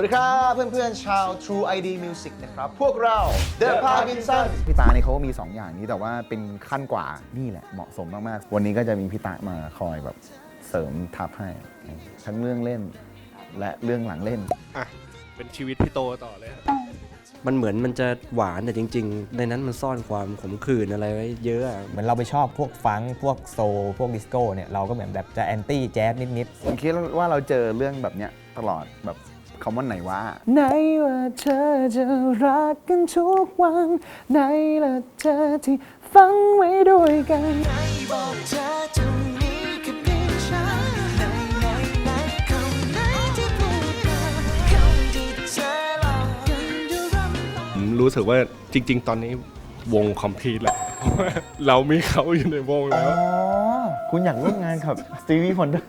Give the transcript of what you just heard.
วัสดีครับเพื่อนๆ ชาว True ID Music นะครับ พวกเรา The Parkinson พี่ตาเนี่ยเขาก็มี 2 อย่างนี้แต่ว่าเป็นขั้นกว่านี่แหละเหมาะสมมากๆ วันนี้ก็จะมีพี่ตามาคอยแบบเสริมทับให้ทั้งเรื่องเล่นและเรื่องหลังเล่น อะ เป็นชีวิตพี่โตต่อเลยครับมันเหมือนมันจะหวานแต่จริง ๆ ในนั้นมันซ่อนความขมขื่นอะไรไว้เยอะอะเหมือนเราไปชอบพวกฟังก์พวกโซลพวกดิสโก้เนี่ย เราก็เหมือนแบบจะแอนตี้แจ๊สนิดผมคิดว่าเราเจอเรื่องแบบเนี้ยตลอดแบบ คำว่าไหนว่า ไหนว่าเธอจะรักกันทุกวัน ไหนละเธอที่ฟังไว้ด้วยกันผมรู้สึกว่าจริง ๆ ตอนนี้วงคอมพลีทแล้วเพราะว่าเรามีเขาอยู่ในวงอ๋แล้วอคุณอยากร่วมงานกับสตีวีฟอนเดอร์